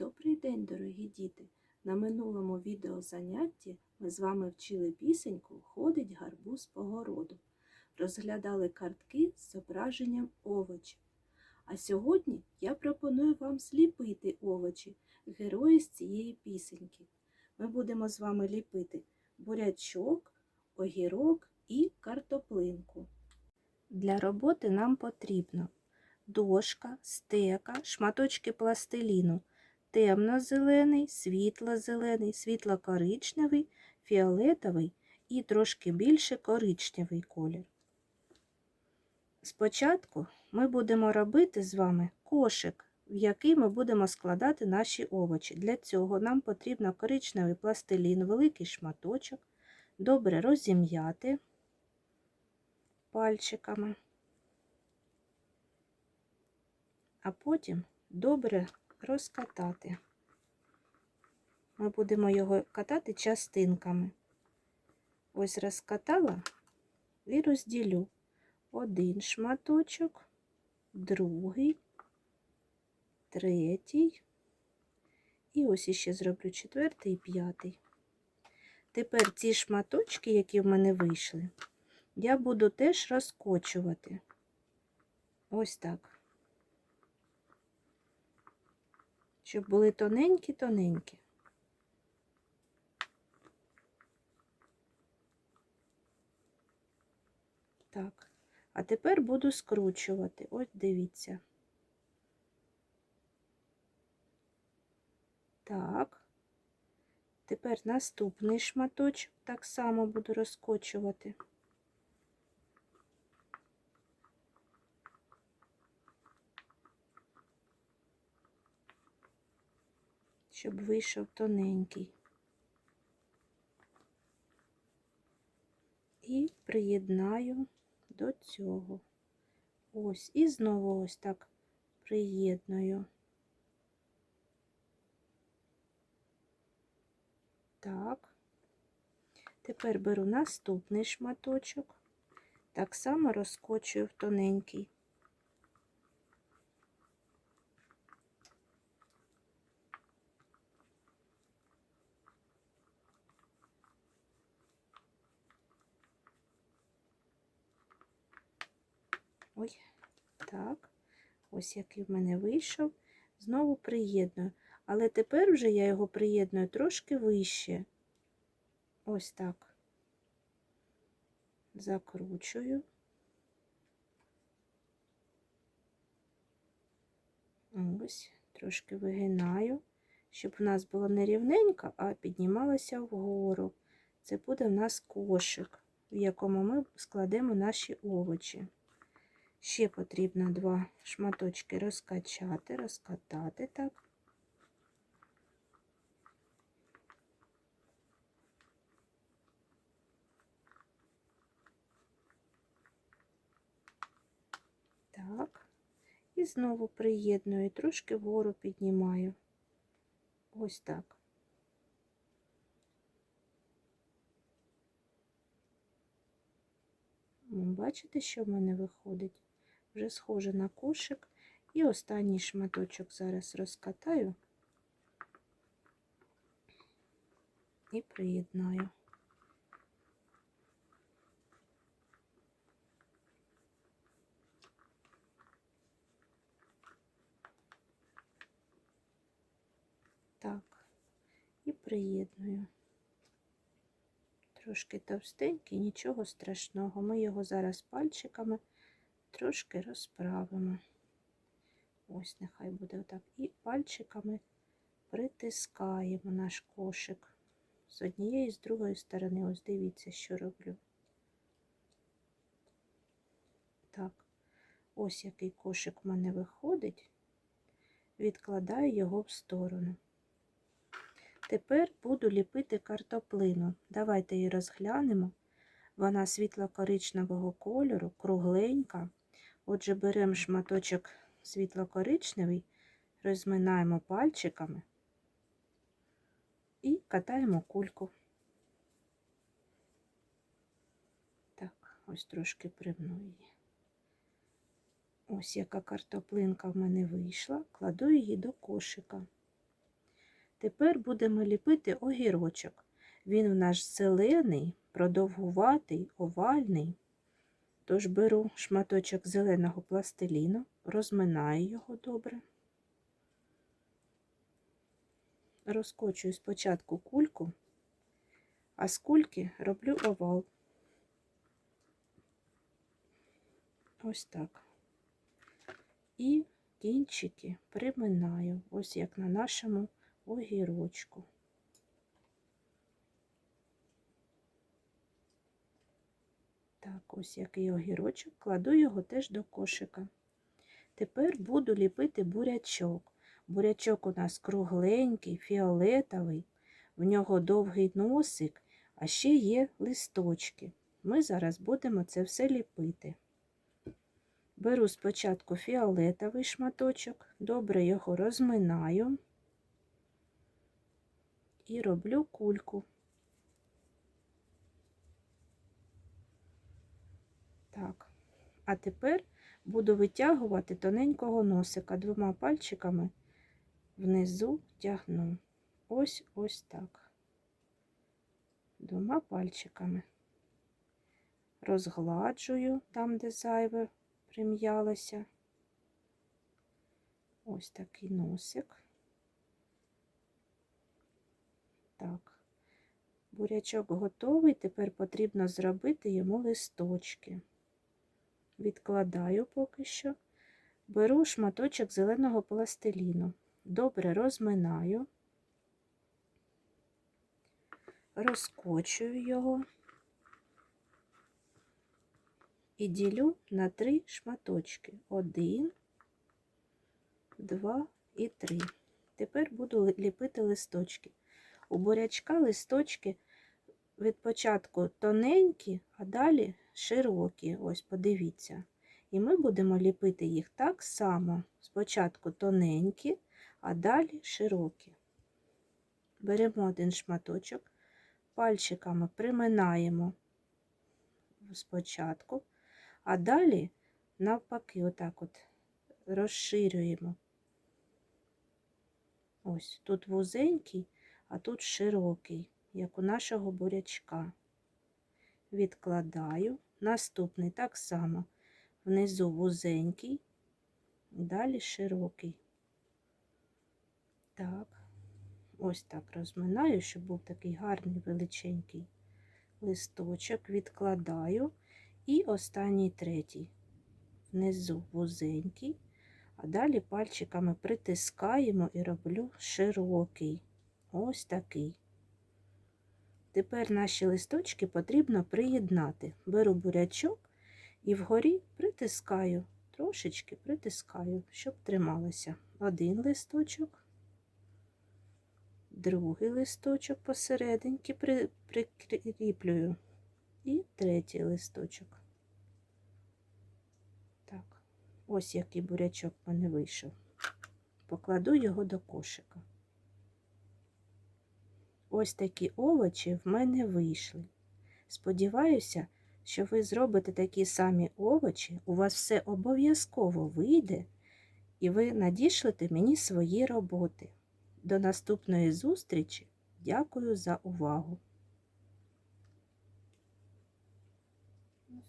Добрий день, дорогі діти! На минулому відеозанятті ми з вами вчили пісеньку Ходить гарбуз по городу. Розглядали картки з зображенням овочів. А сьогодні я пропоную вам зліпити овочі, герої з цієї пісеньки. Ми будемо з вами ліпити бурячок, огірок і картоплинку. Для роботи нам потрібно дошка, стека, шматочки пластиліну, темно-зелений, світло-зелений, світло-коричневий, фіолетовий і трошки більше коричневий колір. Спочатку ми будемо робити з вами кошик, в який ми будемо складати наші овочі. Для цього нам потрібно коричневий пластилін, великий шматочок, добре розім'яти пальчиками, а потім добре розкатати. Ми будемо його катати частинками. Ось розкатала і розділю один шматочок, другий, третій. І ось іще зроблю четвертий і п'ятий. Тепер ці шматочки, які в мене вийшли, я буду теж розкочувати. Ось так. Щоб були тоненькі-тоненькі. Так, а тепер буду скручувати. Ось дивіться. Так. Тепер наступний шматочок так само буду розкочувати. Щоб вийшов тоненький. І приєднаю до цього. Ось, і знову ось так приєдную. Так. Тепер беру наступний шматочок, так само розкочую в тоненький. Ой, так, ось який в мене вийшов. Знову приєдную. Але тепер вже я його приєдную трошки вище. Ось так. Закручую. Ось, трошки вигинаю, щоб в нас було не рівненько, а піднімалося вгору. Це буде в нас кошик, в якому ми складемо наші овочі. Ще потрібно два шматочки розкачати, розкатати так. Так, і знову приєдную, трошки вгору піднімаю. Ось так. Бачите, що в мене виходить? Вже схоже на кошик. І останній шматочок зараз розкатаю і приєднаю. Так, і приєдную. Трошки товстенький, нічого страшного. Ми його зараз пальчиками трошки розправимо. Ось, нехай буде отак. І пальчиками притискаємо наш кошик з однієї і з другої сторони. Ось дивіться, що роблю. Так, ось який кошик в мене виходить, відкладаю його в сторону. Тепер буду ліпити картоплину. Давайте її розглянемо. Вона світло-коричневого кольору, кругленька. Отже, беремо шматочок світло-коричневий, розминаємо пальчиками і катаємо кульку. Так, ось трошки примну її. Ось яка картоплинка в мене вийшла, кладу її до кошика. Тепер будемо ліпити огірочок. Він у нас зелений, продовгуватий, овальний. Тож беру шматочок зеленого пластиліну, розминаю його добре. Розкочую спочатку кульку, а з кульки роблю овал. Ось так. І кінчики приминаю, ось як на нашому огірочку. Так, ось який огірочок, кладу його теж до кошика. Тепер буду ліпити бурячок. Бурячок у нас кругленький, фіолетовий, в нього довгий носик, а ще є листочки. Ми зараз будемо це все ліпити. Беру спочатку фіолетовий шматочок, добре його розминаю і роблю кульку. Так, а тепер буду витягувати тоненького носика двома пальчиками внизу тягну. Ось ось так. Двома пальчиками. Розгладжую там, де зайве прим'ялося. Ось такий носик. Так, бурячок готовий, тепер потрібно зробити йому листочки. Відкладаю поки що, беру шматочок зеленого пластиліну, добре розминаю, розкочую його і ділю на три шматочки. Один, два і три. Тепер буду ліпити листочки. У бурячка листочки від початку тоненькі, а далі широкі. Ось подивіться. І ми будемо ліпити їх так само. Спочатку тоненькі, а далі широкі. Беремо один шматочок, пальчиками приминаємо спочатку, а далі, навпаки, отак от розширюємо. Ось тут вузенький, а тут широкий, як у нашого бурячка. Відкладаю. Наступний так само внизу вузенький, далі широкий. Так, ось так розминаю, щоб був такий гарний величенький листочок, відкладаю. І останній третій. Внизу вузенький, а далі пальчиками притискаємо і роблю широкий. Ось такий. Тепер наші листочки потрібно приєднати. Беру бурячок і вгорі притискаю, трошечки притискаю, щоб трималося. Один листочок, другий листочок посерединки прикріплюю і третій листочок. Так, ось який бурячок в мене вийшов. Покладу його до кошика. Ось такі овочі в мене вийшли. Сподіваюся, що ви зробите такі самі овочі, у вас все обов'язково вийде, і ви надішлете мені свої роботи. До наступної зустрічі. Дякую за увагу! Ну?